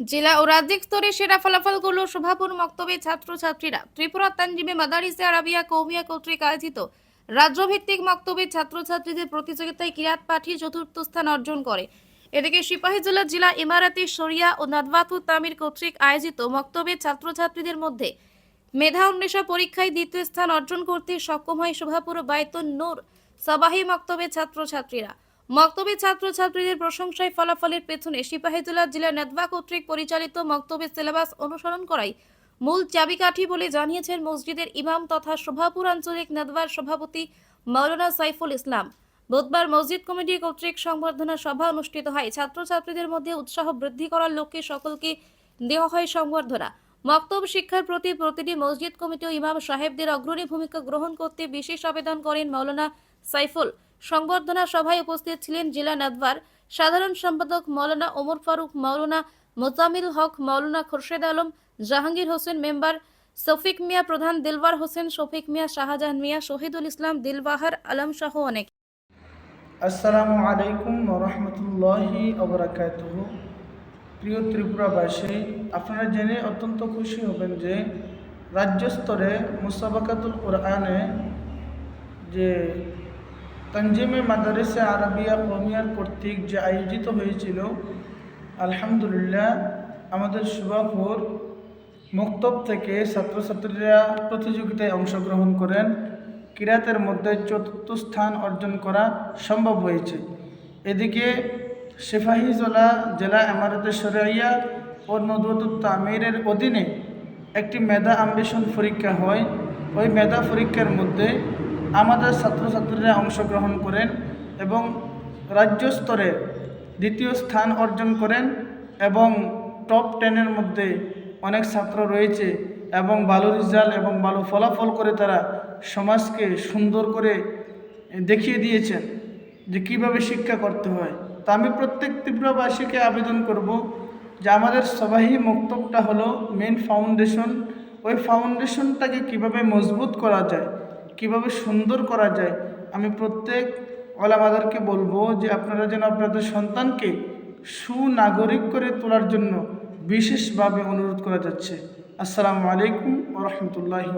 জেলা ও রাজ্যিক স্তরে সেরা ফলাফল ফলাফলগুলো শোভাপুর মক্তবে ছাত্রছাত্রীরা। ত্রিপুরা তানজিমে মাদারিসে আরাবিয়া কৌমিয়া কর্তৃক আয়োজিত রাজ্যভিত্তিক মক্তবে ছাত্রছাত্রীদের প্রতিযোগিতায় কিরাত পাঠি চতুর্থ স্থান অর্জন করে। এদিকে সিপাহীজলা জেলা ইমারাতি, শরিয়া ও নাদওয়াতু তামির কর্তৃক আয়োজিত মক্তবে ছাত্রছাত্রীদের মধ্যে মেধা অন্বেষা পরীক্ষায় দ্বিতীয় স্থান অর্জন করতে সক্ষম হয় শোভাপুর বায়তুন নূর সাবাহি মক্তবে ছাত্রছাত্রীরা। মক্তবে ছাত্রছাত্রীদের প্রশংসায় ফলাফলের পেছনে সিপাহীজলা জেলা নেদবা কর্তৃক পরিচালিত মক্তবে সিলেবাস অনুসরণ করাই মূল চাবিকাঠি বলে জানিয়েছেন মসজিদের ইমাম তথা শোভাপুর আঞ্চলিক নেদবার সভাপতি মাওলানা সাইফুল ইসলাম। বুধবার মসজিদ কমিটি কর্তৃক সংবর্ধনা সভা অনুষ্ঠিত হয়। ছাত্রছাত্রীদের মধ্যে উৎসাহ বৃদ্ধি করার লক্ষ্যে সকলকে দেওয়া হয় সংবর্ধনা। মক্তব শিক্ষার প্রতি প্রতিটি মসজিদ কমিটি ও ইমাম সাহেবদের অগ্রণী ভূমিকা গ্রহণ করতে বিশেষ আবেদন করেন মাওলানা সাইফুল। সংবর্ধনা সভায় উপস্থিত ছিলেন জেলা নাদবার সাধারণ সম্পাদক মাওলানা ওমর ফারুক মাওলানা মোজামিল হক, মৌলানা খোরশেদ আলম, জাহাঙ্গীর হোসেন মেম্বার, শফিক মিয়া প্রধান দিলবার হোসেন, শফিক মিয়া, শাহজাহান মিয়া, শহীদুল ইসলাম, দিলবাহার আলম সহ অনেক। আসসালামু আলাইকুম রহমতুল্লাহি প্রিয় ত্রিপুরাবাসী, আপনারা জেনে অত্যন্ত খুশি হবেন যে রাজ্য স্তরে মুসাবাকাতুল কোরআনে যে তঞ্জিমে মাদারিসে আরবিয়া কমিয়ার কর্তৃক যে আয়োজিত হয়েছিল, আলহামদুলিল্লাহ, আমাদের সুবাপুর মুক্তব থেকে ছাত্রছাত্রীরা প্রতিযোগিতায় অংশগ্রহণ করেন। কিরাতের মধ্যে চতুর্থ স্থান অর্জন করা সম্ভব হয়েছে। এদিকে সিপাহীজলা জেলা এমারতে সরাইয়া ও নদুয়াতুল তামিরের অধীনে একটি মেধা আম্বেষণ পরীক্ষা হয়। ওই মেধা পরীক্ষার মধ্যে আমাদের ছাত্রছাত্রীরা অংশগ্রহণ করেন এবং রাজ্য স্তরে দ্বিতীয় স্থান অর্জন করেন এবং টপ টেনের মধ্যে অনেক ছাত্র রয়েছে এবং ভালো রেজাল্ট এবং ভালো ফলাফল করে তারা সমাজকে সুন্দর করে দেখিয়ে দিয়েছেন যে কীভাবে শিক্ষা করতে হয়। তা আমি প্রত্যেক তীব্রবাসীকে আবেদন করব যে আমাদের সবাই মক্তবটা হলো মেন ফাউন্ডেশন ওই ফাউন্ডেশনটাকে কীভাবে মজবুত করা যায়? কীভাবে সুন্দর করা যায়, আমি প্রত্যেক ওলামাদেরকে বলব যে আপনারা যেন আপনাদের সন্তানকে সুনাগরিক করে তোলার জন্য বিশেষভাবে অনুরোধ করা যাচ্ছে। আসসালামু আলাইকুম ও রহমতুল্লাহি